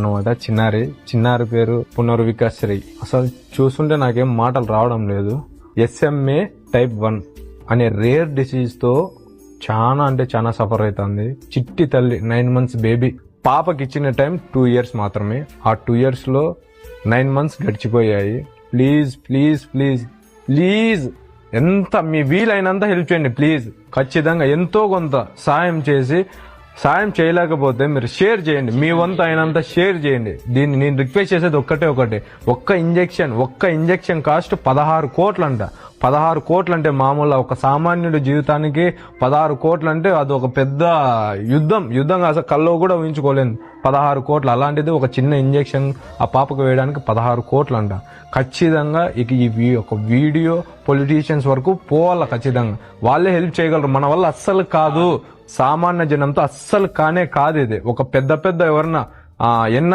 అనమాట చిన్నారి చిన్నారి పేరు పునర్వికాశ్రీ. అసలు చూస్తుంటే నాకేం మాటలు రావడం లేదు. ఎస్ఎంఏ టైప్ వన్ అనే రేర్ డిసీజ్తో చాలా అంటే చాలా సఫర్ అవుతుంది చిట్టి తల్లి నైన్ మంత్స్ బేబీ పాపకి ఇచ్చిన టైం టూ ఇయర్స్ మాత్రమే. ఆ టూ ఇయర్స్లో నైన్ మంత్స్ గడిచిపోయాయి. ప్లీజ్ ప్లీజ్ ప్లీజ్ ప్లీజ్ ఎంత మీ వీలైనంత హెల్ప్ చేయండి ప్లీజ్ ఖచ్చితంగా ఎంతో కొంత సాయం చేసి సాయం చేయలేకపోతే మీరు షేర్ చేయండి. మీ వంతు అయినంత షేర్ చేయండి. దీన్ని నేను రిక్వెస్ట్ చేసేది ఒక్కటే ఒకటే ఒక్క ఇంజెక్షన్ ఒక్క ఇంజెక్షన్ కాస్ట్ పదహారు కోట్లు అంట పదహారు కోట్లు అంటే మామూలు ఒక సామాన్యుడి జీవితానికి పదహారు కోట్లు అంటే అది ఒక పెద్ద యుద్ధం. యుద్ధం అసలు కల్లో కూడా ఊహించుకోలేదు పదహారు కోట్లు అలాంటిది ఒక చిన్న ఇంజెక్షన్ ఆ పాపకు వేయడానికి పదహారు కోట్లు అంట ఖచ్చితంగా ఇక ఈ ఒక వీడియో పొలిటీషియన్స్ వరకు పోవాల ఖచ్చితంగా. వాళ్ళే హెల్ప్ చేయగలరు. మన వల్ల అస్సలు కాదు. సామాన్య జనంతో అస్సలు కానే కాదు ఇది. ఒక పెద్ద పెద్ద ఎవరన్నా ఎన్న